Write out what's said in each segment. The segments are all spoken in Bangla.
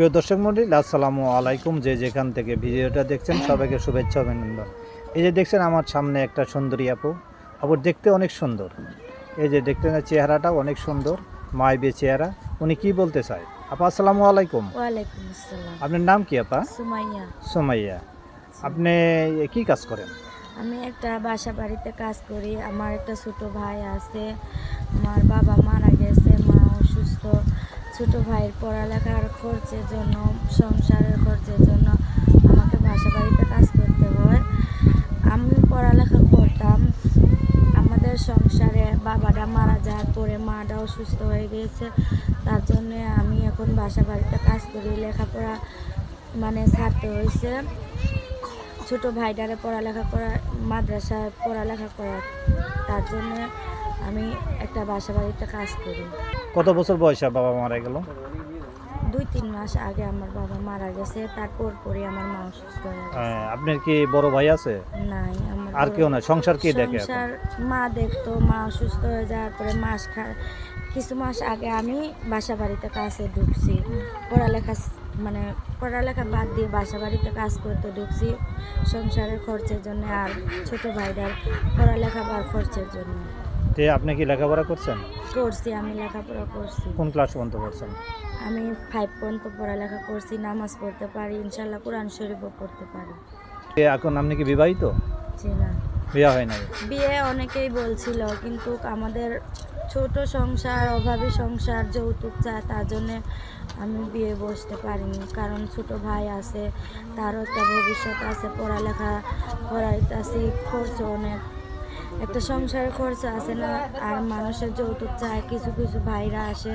প্রিয় দর্শক মন্ডলী আসসালামু আলাইকুম। যে যেখান থেকে ভিডিওটা দেখছেন সবাইকে শুভেচ্ছা অভিনন্দন। এই যে দেখছেন আমার সামনে একটা সুন্দরী আপু। আপু দেখতে অনেক সুন্দর। এই যে দেখতে না চেহারাটাও অনেক সুন্দর মাইবে চেহারা। উনি কি বলতে চায়? আপা আসসালামু আলাইকুম। আপনার নাম কি আপা? সুমাইয়া। সোমাইয়া। আপনি কি কাজ করেন? আমি একটা বাসা বাড়িতে কাজ করি। আমার একটা ছোট ভাই আছে আমার বাবা মারা গেছে মা অসুস্থ। ছোট ভাইয়ের পড়ালেখার খরচের জন্য, সংসারের খরচের জন্য আমাকে বাসা বাড়িতে কাজ করতে হয়। আমি পড়ালেখা করতাম। আমাদের সংসারে বাবাটা মারা যাওয়ার পরে মাটাও সুস্থ হয়ে গিয়েছে। তার জন্য আমি এখন বাসা বাড়িতে কাজ করি, লেখাপড়া মানে ছাড়তে হয়েছে। ছোট ভাইটারে পড়ালেখা করা, মাদ্রাসায় পড়ালেখা করা, তার জন্য আমি একটা বাসা বাড়িতে কাজ করি। কত বছর বয়সে বাবা মারা গেল? দুই তিন মাস আগে আমার বাবা মারা গেছে তারপর পরে আমার মা অসুস্থ হয়ে গেছে। হ্যাঁ, আপনার কি বড় ভাই আছে? নাই আমার আর কেউ না সংসার কি দেখে সংসার মা দেখতো মা অসুস্থ হয়ে যাওয়ার পরে মাস খা কিছু মাস আগে আমি বাসা বাড়িতে কাছে ঢুকছি। পড়ালেখা মানে পড়ালেখা বাদ দিয়ে বাসা বাড়িতে কাজ করতে ঢুকছি সংসারের খরচের জন্য আর ছোট ভাইদের পড়ালেখা বা খরচের জন্য। তে আপনি কি লেখাপড়া করছেন? করছি আমি লেখাপড়া করছি। কোন ক্লাস পর্যন্ত পড়ছেন? আমি ফাইভ পর্যন্ত পড়ালেখা করছি নামাজ পড়তে পারি ইনশাল্লাহ কোরআন শরীফও পড়তে পারি। এ, এখন আপনি কি বিবাহিত? জি না। বিয়ে হয় নাই? বিয়ে অনেকেই বলছিল কিন্তু আমাদের ছোট সংসার অভাবী সংসার যৌতুক চায় তার জন্য আমি বিয়ে বসতে পারিনি। কারণ ছোট ভাই আছে তারও একটা ভবিষ্যৎ আছে পড়ালেখা পড়াইতেছি খরচ অনেক। একটা সংসারের খরচা আছে না আর মানুষের যৌতুক চায় কিছু কিছু ভাইরা আসে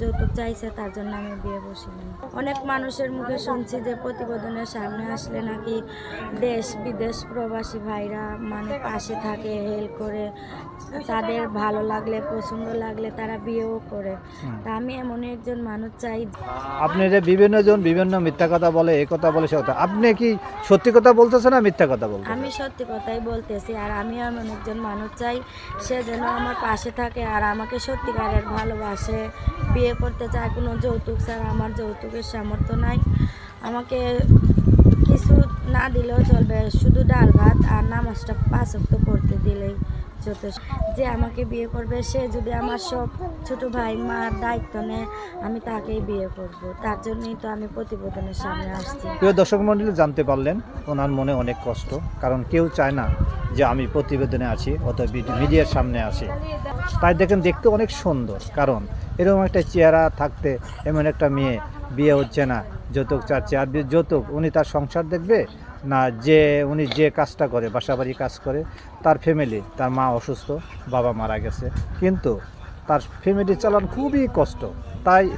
যৌতুক চাইছে তার জন্য আমি বিয়ে বসিনি। অনেক মানুষের মুখে শুনছি যে প্রতিবেদনের সামনে আসলে নাকি দেশ বিদেশ প্রবাসী ভাইরা মানে পাশে থাকে হেল্প করে। তাদের ভালো লাগলে পছন্দ লাগলে তারা বিয়েও করে। তা আমি এমন একজন মানুষ চাই। আপনি যে বিভিন্ন জন বিভিন্ন মিথ্যা কথা বলে এই কথা বলে সে কথা আপনি কি সত্যি কথা বলতেছেন না মিথ্যা কথা বলতেছেন? আমি সত্যি কথাই বলতেছি আর আমি এমন একজন মানুষ চাই সে যেন আমার পাশে থাকে আর আমাকে সত্যিকারের ভালোবাসে বিয়ে করতে চায় কোনো যৌতুক স্যার আমার যৌতুকের সামর্থ্য নাই। আমাকে কিছু না দিলেও চলবে, শুধু ডাল ভাত আর নামাজটা পাঁচ অক্ত পড়তে দিলেই যথেষ্ট। যে আমাকে বিয়ে করবে, সে যদি আমার সব ছোট ভাই মার দায়িত্ব নেয়, আমি তাকেই বিয়ে করব। তার জন্যই তো আমি প্রতিবেদনের সামনে আসছি। প্রিয় দর্শক মন্ডলী, জানতে পারলেন ওনার মনে অনেক কষ্ট, কারণ কেউ চায় না যে আমি প্রতিবেদনে আছি, অথবা মিডিয়ার সামনে আসি তাই দেখেন, দেখতে অনেক সুন্দর, কারণ এরকম একটা চেহারা থাকতে এমন একটা মেয়ে বিয়ে হচ্ছে না। যৌতুক চাচ্ছে। আর যৌতুক, উনি তার সংসার দেখবে? না, যে, উনি যে কাজটা করে, বাসাবাড়ি কাজ করে, তার ফ্যামিলি তার মা অসুস্থ, বাবা মারা গেছে। কিন্তু তার ফ্যামিলি চালান খুবই কষ্ট। তাই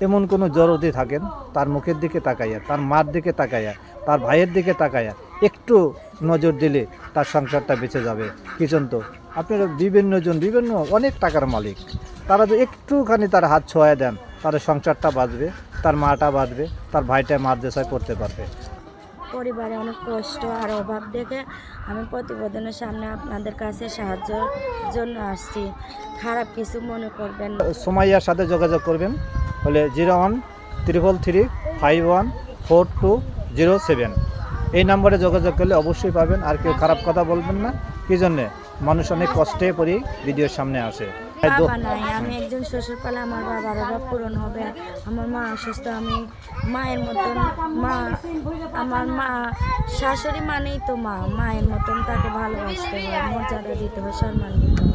এমন কোনো জরুরি থাকেন, তার মুখের দিকে তাকাইয়া, তার মার দিকে তাকাইয়া, তার ভাইয়ের দিকে তাকাইয়া, একটু নজর দিলে তার সংসারটা বেঁচে যাবে। কিচন তো আপনারা বিভিন্ন জন, বিভিন্ন অনেক টাকার মালিক। তারা যদি একটুখানি তার হাত ছোঁয়া দেন, তাদের সংসারটা বাঁচবে। তার মাটা বাঁধবে তার ভাইটা মাদ্রাসায় পড়তে পারবে। পরিবারে অনেক কষ্ট আর অভাব দেখে আমি প্রতিবেদনের সামনে আপনাদের কাছে সাহায্যের জন্য আসছি। খারাপ কিছু মনে করবেন। সোমাইয়ার সাথে যোগাযোগ করবেন হলে zero one triple three five one four two zero seven. এই নম্বরে যোগাযোগ করলে অবশ্যই পাবেন আর কেউ খারাপ কথা বলবেন না। কি জন্যে? মানুষ অনেক কষ্টে পড়ি ভিডিওর সামনে আসে। বাবা নাই, আমি একজন শ্বশুর পালে আমার বাবার অভাব পূরণ হবে। আমার মা অসুস্থ, আমি মায়ের মতন মা, আমার মা, শাশুড়ি মানেই তো মা। মায়ের মতন তাকে ভালোবাসতে হয়, মর্যাদা দিতে হয়, সম্মান দিতে হয়।